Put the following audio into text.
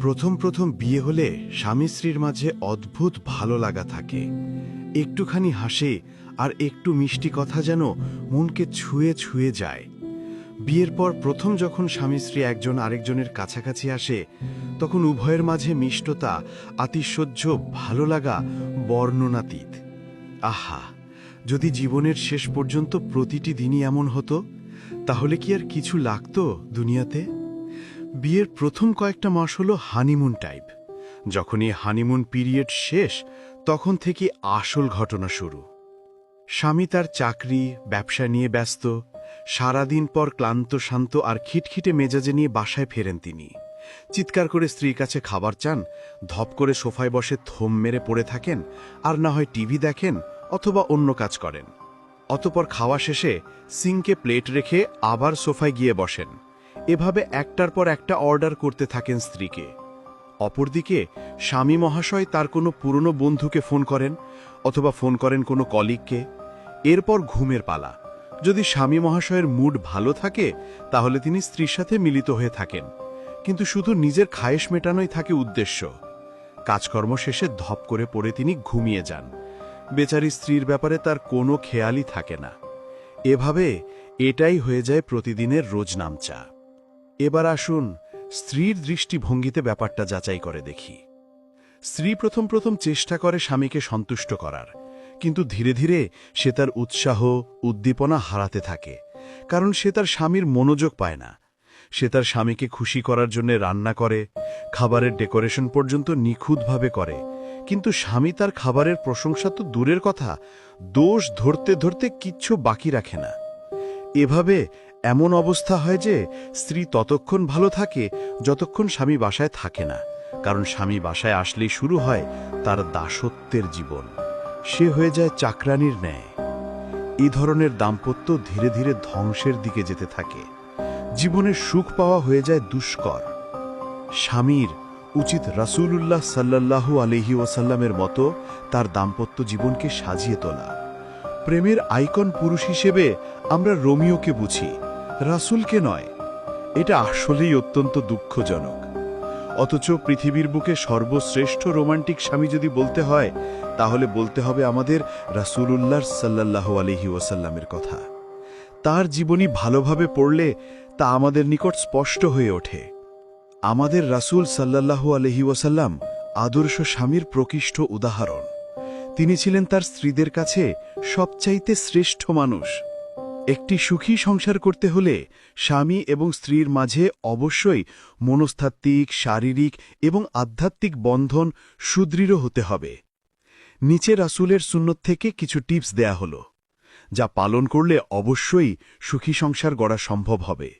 প্রথম প্রথম বিয়ে হলে স্বামী স্ত্রীর মাঝে অদ্ভুত ভালো লাগা থাকে। একটুখানি হাসে আর একটু মিষ্টি কথা যেন মনকে ছুঁয়ে ছুঁয়ে যায়। বিয়ের পর প্রথম যখন স্বামী স্ত্রী একজন আরেকজনের কাছাকাছি আসে, তখন উভয়ের মাঝে মিষ্টতা, আতিশয্য, ভালো লাগা বর্ণনাতীত। আহা, যদি জীবনের শেষ পর্যন্ত প্রতিটি দিনই এমন হতো, তাহলে কি আর কিছু লাগতো দুনিয়াতে? বিয়ের প্রথম কয়েকটা মাস হলো হানিমুন টাইপ। যখন এই হানিমুন পিরিয়ড শেষ, তখন থেকে আসল ঘটনা শুরু। স্বামী তার চাকরি, ব্যবসা নিয়ে ব্যস্ত। সারাদিন পর ক্লান্ত, শান্ত আর খিটখিটে মেজাজে নিয়ে বাসায় ফেরেন তিনি। চিৎকার করে স্ত্রীর কাছে খাবার চান, ধপ করে সোফায় বসে থম মেরে পড়ে থাকেন, আর না হয় টিভি দেখেন অথবা অন্য কাজ করেন। অতপর খাওয়া শেষে সিঙ্কে প্লেট রেখে আবার সোফায় গিয়ে বসেন। এভাবে একটার পর একটা অর্ডার করতে থাকেন স্ত্রীকে। অপরদিকে, স্বামী মহাশয় তার কোনো পুরনো বন্ধুকে ফোন করেন অথবা ফোন করেন কোনো কলিগকে। এরপর ঘুমের পালা। যদি স্বামী মহাশয়ের মুড ভালো থাকে, তাহলে তিনি স্ত্রীর সাথে মিলিত হয়ে থাকেন। কিন্তু শুধু নিজের খায়েশ মেটানোই থাকে উদ্দেশ্য। কাজকর্ম শেষে ধপ করে পড়ে তিনি ঘুমিয়ে যান। বেচারি স্ত্রীর ব্যাপারে তার কোনো খেয়ালই থাকে না। এভাবে এটাই হয়ে যায় প্রতিদিনের রোজনামচা এবার আসুন স্ত্রীর দৃষ্টিভঙ্গিতে ব্যাপারটা যাচাই করে দেখি। স্ত্রী প্রথম প্রথম চেষ্টা করে স্বামীকে সন্তুষ্ট করার, কিন্তু ধীরে ধীরে সে তার উৎসাহ, উদ্দীপনা হারাতে থাকে, কারণ সে তার স্বামীর মনোযোগ পায় না। সে তার স্বামীকে খুশি করার জন্য রান্না করে, খাবারের ডেকোরেশন পর্যন্ত নিখুঁতভাবে করে, কিন্তু স্বামী তার খাবারের প্রশংসা তো দূরের কথা, দোষ ধরতে ধরতে কিচ্ছু বাকি রাখে না। এভাবে এমন অবস্থা হয় যে স্ত্রী ততক্ষণ ভালো থাকে, যতক্ষণ স্বামী বাসায় থাকে না। কারণ স্বামী বাসায় আসলেই শুরু হয় তার দাসত্বের জীবন। সে হয়ে যায় চাকরানির ন্যায়। এই ধরনের দাম্পত্য ধীরে ধীরে ধ্বংসের দিকে যেতে থাকে। জীবনের সুখ পাওয়া হয়ে যায় দুষ্কর। স্বামীর উচিত রাসূলুল্লাহ সাল্লাল্লাহু আলহি ওসাল্লামের মতো তার দাম্পত্য জীবনকে সাজিয়ে তোলা। প্রেমের আইকন পুরুষ হিসেবে আমরা রোমিওকে বুঝি, রাসূলকে নয়। এটা আসলেই অত্যন্ত দুঃখজনক। অথচ পৃথিবীর বুকে সর্বশ্রেষ্ঠ রোমান্টিক স্বামী যদি বলতে হয়, তাহলে বলতে হবে আমাদের রাসূলুল্লাহ সাল্লাহ আলহি ওসাল্লামের কথা। তার জীবনী ভালোভাবে পড়লে তা আমাদের নিকট স্পষ্ট হয়ে ওঠে। আমাদের রাসূল সাল্লাল্লাহু আলহি ওসাল্লাম আদর্শ স্বামীর প্রকৃষ্ট উদাহরণ। তিনি ছিলেন তার স্ত্রীদের কাছে সবচাইতে শ্রেষ্ঠ মানুষ। একটি সুখী সংসার করতে হলে স্বামী এবং স্ত্রীর মাঝে অবশ্যই মনস্তাত্ত্বিক, শারীরিক এবং আধ্যাত্মিক বন্ধন সুদৃঢ় হতে হবে। নিচে রাসূলের সুন্নত থেকে কিছু টিপস দেয়া হল, যা পালন করলে অবশ্যই সুখী সংসার গড়া সম্ভব হবে।